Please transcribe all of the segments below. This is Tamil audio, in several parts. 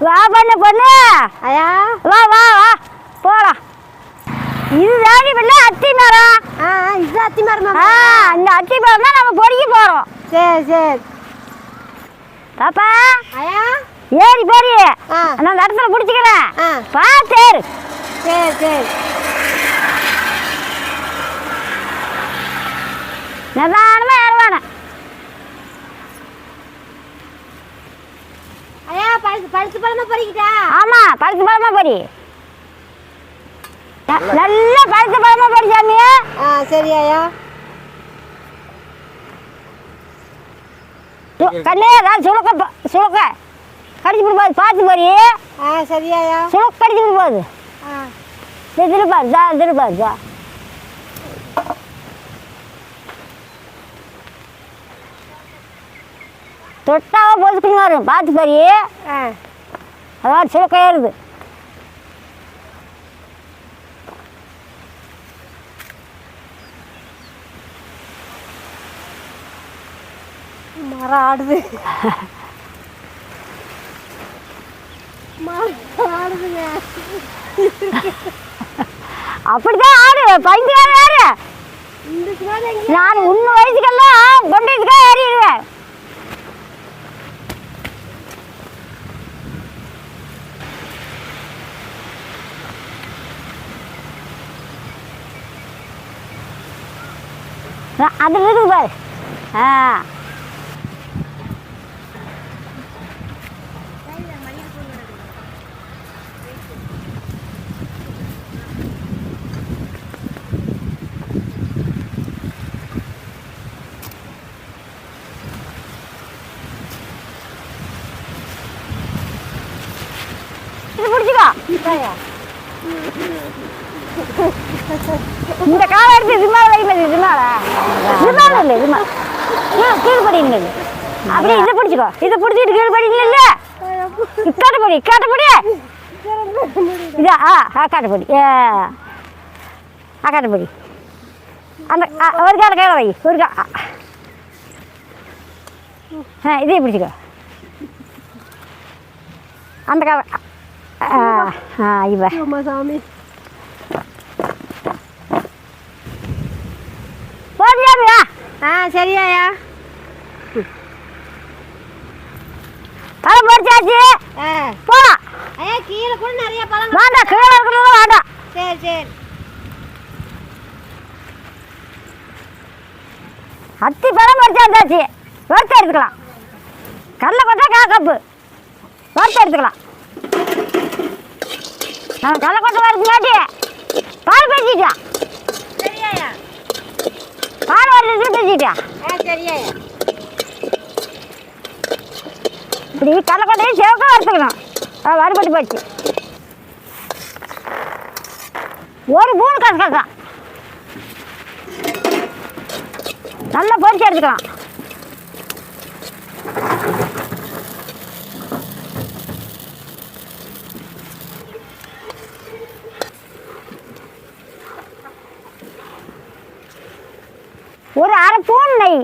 வா பண்ணு பொண்ணு. ஐயா. வா வா வா. போலாம். இது தாண்டி பண்ண அத்தி மரம். ஆ இது அத்தி மரமா ஆ இந்த அத்தி மரம் தான் நம்ம பொறிக்க போகிறோம் சரி சரி. பாப்பா. ஐயா. ஏறி ஆ. நான் அந்த இடத்துல பிடிச்சிக்கிறேன். ஆ. பார்த்தேரு சரி சரி. நிதானமா ஏறுவானே ஐயா பழுத்து பழமா பறிக்கிட்டா? ஆமா பழுத்து பழமா பொறி. நல்ல பழுத்து பழமா பொறி சாமி. ஆ சரி ஐயா. கண்ணே ப- சுளுக்க. கடிச்சு விடுப்பாது பார்த்து பொறி. ஆ சரி ஐயா. சுளுக்க கடிச்சு விடுப்பாது ஆ. திருப்பாரு திருப்பாரு பொதுக்குன்னு வரும் பார்த்து ஆ. அதான் சுளுக்க ஏறுது மரம் ஆடுது. ஆடுதுங்க. அப்படிதான் ஆடு. சுமார் எங்க நான் உன்ன வயசுக்கெல்லாம் கொண்டதுக்காக ஏறிடுவேன். அது இருக்குது பாரு. ஆ. இது பிடிச்சிக்கோ. இந்த காலை எடுத்து இது வைக்கிறது வைங்க இது இல்லை இது மேலே. ஏன் கீழ் அப்படியே இதை பிடிச்சிக்கோ. இதை பிடிச்சிட்டு கீழ் படிங்க இல்லை? காட்டுப்படி காட்டுப்படி இதா ஆ ஆ காட்டுப்படி ஏ ஆ காட்டுப்படி அந்த ஒரு கால கையில் வை ஒரு கா ஆ. இதே பிடிச்சிக்கோ. அந்த கால ஆ ஆ இவ. சாமி. ஆ சரி ஐயா தலை பொறிச்சாச்சு போலாம் ஐயா கீழே கூட நிறைய பழம் வேண்டாம் கீழே இருக்கிறது வேண்டாம் சரி சரி அத்தி பழம் பொறிச்சா இருந்தாச்சு வறுத்து எடுத்துக்கலாம் கடலை கொட்டா கா கப்பு வறுத்து எடுத்துக்கலாம் நம்ம கடலை கொட்டை வறுத்துங்காட்டி பால் பேசிட்டா சரி ஐயா பால் ஆ சரி ஐயா இப்படி கடலை கொட்டையும் சேவக்கா வறுத்துக்கணும் வறுபட்டு போச்சு. ஒரு மூணு கசகசா. நல்லா பொரிச்சு எடுத்துக்கலாம். ஒரு அரை ஸ்பூன் நெய்.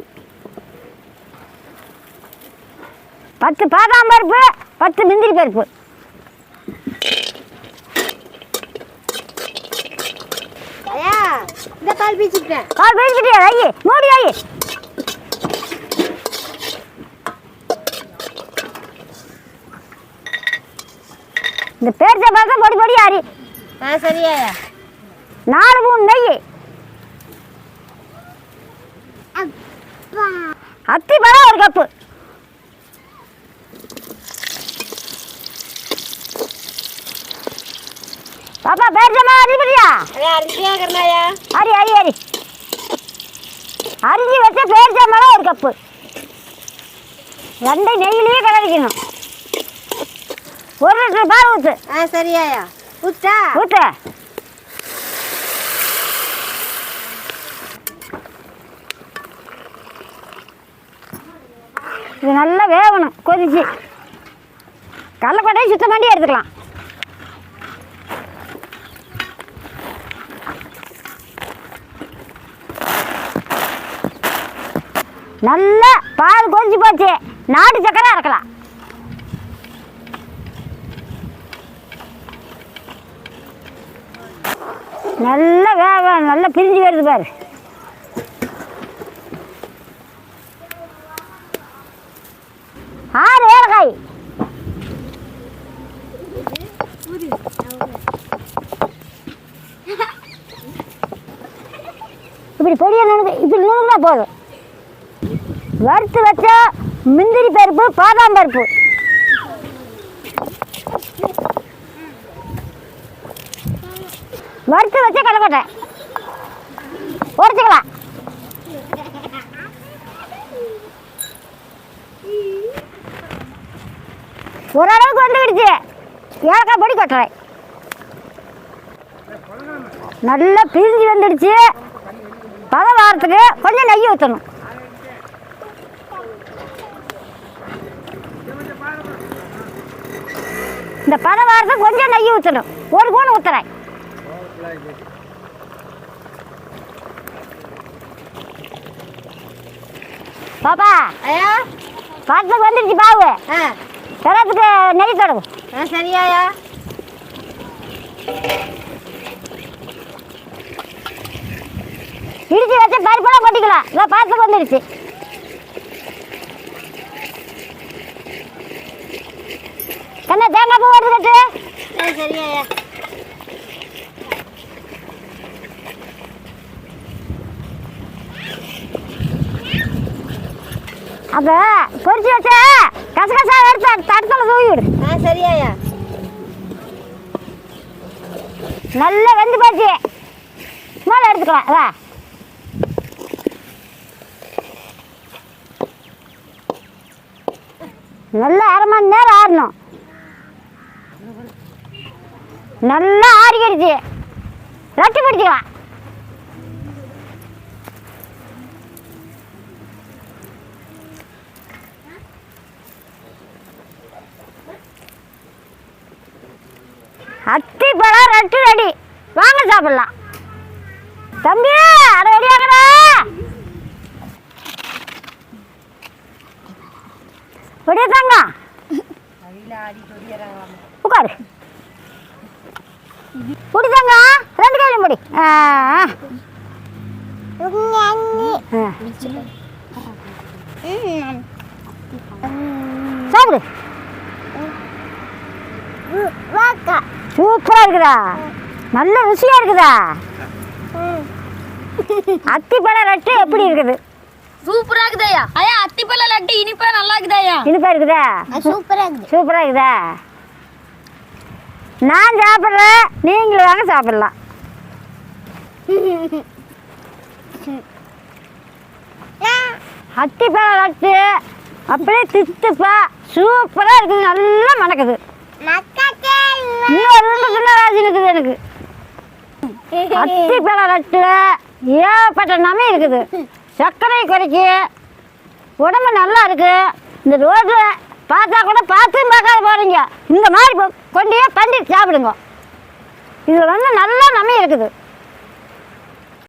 பத்து பாதாம் பருப்பு பத்து முந்திரி பருப்பு. பால் பீச்சிக்கிட்டேன். கால் பேசிக்கிட்டே ஐயே மூடி ஐயே இந்த பேர்ச்ச பார்த்தா பொடி பொடி ஆறி. ஆ சரி ஐயா. நாலு மூணு நெய். அத்தி பழம் ஒரு கப்பு. பாப்பா இருக்கிறேன் ஐயா அரி அரி அரி. அரிஞ்சு வச்ச பேரிச்சம்பழம் ஒரு கப்பு. ரெண்டு நெய்யிலேயே கலரிக்கணும். ஒரு லிட்டர் பால் ஊற்று ஆ சரி ஐயா ஊத்தா. ஊற்று இது நல்லா வேகணும் கொதிச்சு. கடலக்கொட்டையும் சுத்தம் பண்ணி எடுத்துக்கலாம். நல்லா பால் கொதிச்சு போச்சு. நாட்டு சக்கரை அறக்கலாம் நல்லா வேக நல்லா பிரிஞ்சு வருது பாரு. இப்படி பெரிய நுணுக்கு இப்படி நுணுக்குனா போதும். வறுத்து வச்சா முந்திரி பருப்பு பாதாம் பருப்பு. வறுத்து வச்ச கடலக்கொட்டை. உடச்சிக்கலாம் ஓரளவுக்கு வந்துக்கிடுச்சு ஏலக்காய் பொடி கொட்டுறேன். நல்லா பிரிஞ்சு வந்துடுச்சு. பதம் வாரத்துக்கு கொஞ்சம் நெய் ஊற்றணும் இந்த பதம் வாரத்துக்கு கொஞ்சம் நெய் ஊற்றணும் ஒரு கூண் ஊற்றுறேன் பாப்பா ஐயா? பதத்துக்கு வந்துடுச்சு பாவு. ஆ. கிடத்துக்கு நெய் தொடங்கு ஆ சரியாயா இடிச்சு வச்சு பருப்பெல்லாம் கொட்டிக்கலாம். இதை பதத்துக்கு வந்துடுச்சு கண்ணா தேங்காய் பூ வருது கட்டு ஆ சரியாயா அப்போ பொரிச்சு வச்ச கசகசா எடுத்து தடத்தில் தூவி விடு. ஆ சரியாயா நல்லா வெந்து போச்சு. மேலே எடுத்துக்கலாம் வா. நல்லா அரை மணி நேரம் ஆறணும். நல்லா ஆறிக்கிடுச்சு. ரொட்டி பிடிச்சிக்கலாம் அத்தி பழம் ரெட்டு ரெடி. வாங்க சாப்பிடலாம். தம்பி அதை ரெடி ஆகடா ஒடியா தாங்க உட்காரு முடி. தாங்க ரெண்டு கையிலும் முடி. சாப்பிடு. சூப்பரா இருக்குதா? நல்ல ருசியா இருக்குதா? அத்திப்பழம் லட்டு எப்படி இருக்குது? சூப்பரா இருக்குதாயா? ஐயா அத்திப்பழ லட்டு இனிப்பா நல்லா இருக்குதாயா இனிப்பா இருக்குதா? சூப்பரா இருக்குது. சூப்பரா இருக்குதா? நான் சாப்பிட்றேன் நீங்களும் வாங்க சாப்பிடலாம். அத்திப்பழம் லட்டு அப்படியே தித்துப்பா சூப்பரா இருக்குது நல்லா மணக்குது. இன்னும் ரெண்டு சின்ன இருக்குது எனக்கு. அத்திப்பழம் லட்டுல ஏகப்பட்ட நமை இருக்குது. சர்க்கரை குறைக்கு. உடம்பு நல்லா இருக்கு. இந்த ரோட்டில் பார்த்தா கூட பார்த்து பார்க்காத போகிறீங்க இந்த மாதிரி கொண்டே பண்ணி சாப்பிடுங்க. இதில் வந்து நல்லா நமை இருக்குது.